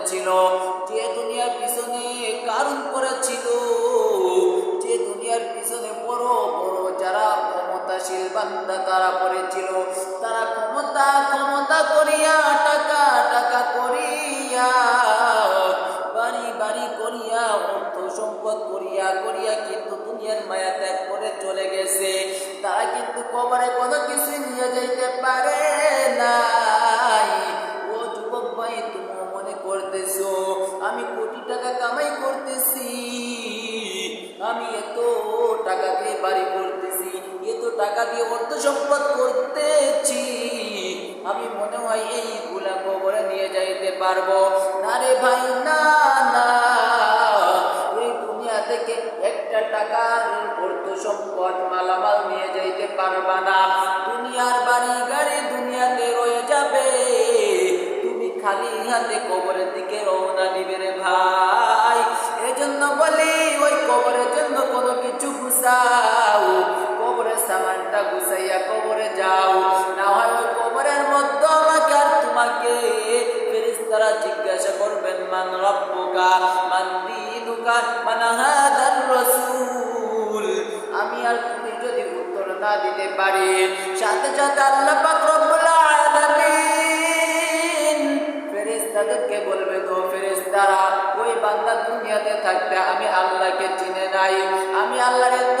করেছিল। যে দুনিয়ার পিছনে কারণ করেছিল, যে দুনিয়ার পিছনে বড় বড় যারা ক্ষমতাশীল বান্দা তারা করেছিল, তারা ক্ষমতা ক্ষমতা করিয়া, টাকা টাকা করিয়া, বাড়ি বাড়ি করিয়া, অর্থ সম্পদ করিয়া করিয়া কিন্তু দুনিয়ার মায়া ত্যাগ করে চলে গেছে। তারা কিন্তু কবরে কোনো কিছু নিয়ে যাইতে পারে নাই টাকা কামাই করতেছি। আমি এত টাকা দিয়ে বাড়ি করতেছি, এত টাকা দিয়ে অর্থ সম্পদ করতেছি। আমি মনে হয় কবরে নিয়ে যাইতে পারব। না রে ভাই, না না। দুনিয়া থেকে একটা অর্থ সম্পদ মালামাল নিয়ে যাইতে পারবা না। দুনিয়ার বাড়ি গাড়ি দুনিয়াতে রয়ে যাবে। তুমি খালি হাতে কবরের দিকে রওনা দিবে রে ভাই। এজন্য বলি, ওই কবরের জন্য কোনো কিছু গুছাও। কবরের সামানটা গুছাইয়া কবরে যাও। না হয় ওই কবরের মধ্যে আমাকে আর তোমাকে ফেরেশতারা জিজ্ঞাসা করবেন, মান রব্বুকা, মান দীনুকা, মান হাদার রাসূল? আমি আর তুমি যদি উত্তর না দিতে পারি, সাথে সাথে আল্লাহ পাক রব্বুল ফেরেশতাদেরকে বলবে তো ফেরেশতারা ওই বান্দা দুনিয়াতে থাকতে আমি আল্লাহকে চিনে নাই। আমি আল্লাহর এত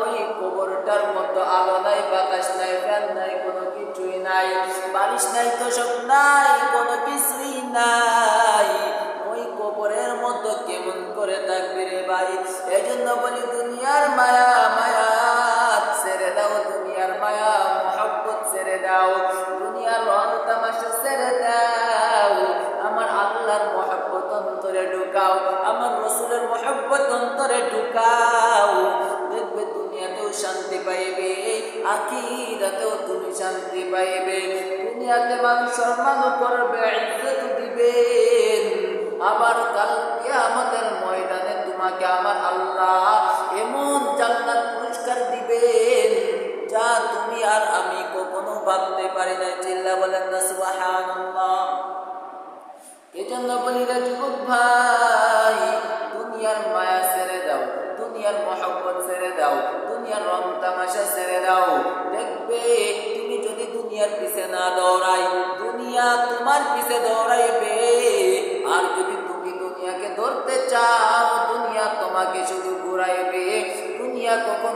ওই কবরটার মতো আলো নাই, বাতাস নাই, ফ্যান নাই, কোনো কিছুই নাই। বারিশ নাই তো সব নাই, কোনো কিছুই নাই। ওই কবরের মতো কেমন করে থাকবি রে ভাই? এই জন্য বলি দুনিয়ার মায়া মায়া, ছেড়ে দাও, দুনিয়ার মায়া, মহব্বত ছেড়ে দাও। দুনিয়ার রং তামাশা ছেড়ে দাও। আমার আল্লাহর মহব্বত অন্তরে ঢুকাও, আমার রসুলের মহব্বত অন্তরে ঢুকাও। শান্তি পাইবে আখিরাতেও তুমি শান্তি পাইবে। দুনিয়াতে মানুষ সম্মান করবে দিবেন। আবার কাল দুনিয়ার পিছে না দৌড়াই, দুনিয়া তোমার পিছে দৌড়াইবে। আর যদি তুমি দুনিয়াকে ধরতে চাও, দুনিয়া তোমাকে শুধু ঘুরাইবে। দুনিয়া কখনো